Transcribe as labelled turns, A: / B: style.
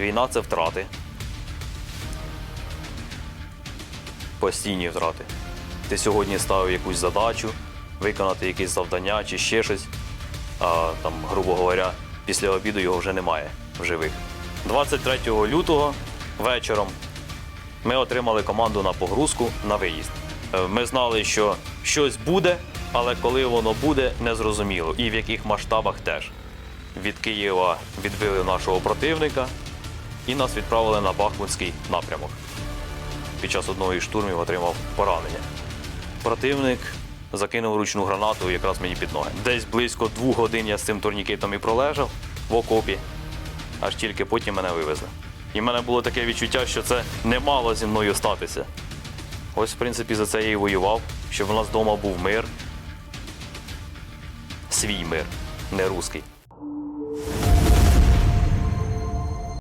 A: Війна це втрати. Постійні втрати. Ти сьогодні ставив якусь задачу, виконати якесь завдання чи ще щось, а там, грубо говоря, після обіду його вже немає в живих. 23 лютого вечором ми отримали команду на погрузку на виїзд. Е, Ми знали, що щось буде, але коли воно буде, не зрозуміло. І в яких масштабах теж. Від Києва відбили нашого противника і нас відправили на Бахмутський напрямок. Під час одного із штурмів отримав поранення. Противник закинув ручну гранату якраз мені під ноги. Десь близько двох годин я з цим турнікетом і пролежав в окопі, аж тільки потім мене вивезли. І в мене було таке відчуття, що це не мало зі мною статися. Ось, в принципі, за це я і воював, щоб у нас вдома був мир. Свій мир, не руський.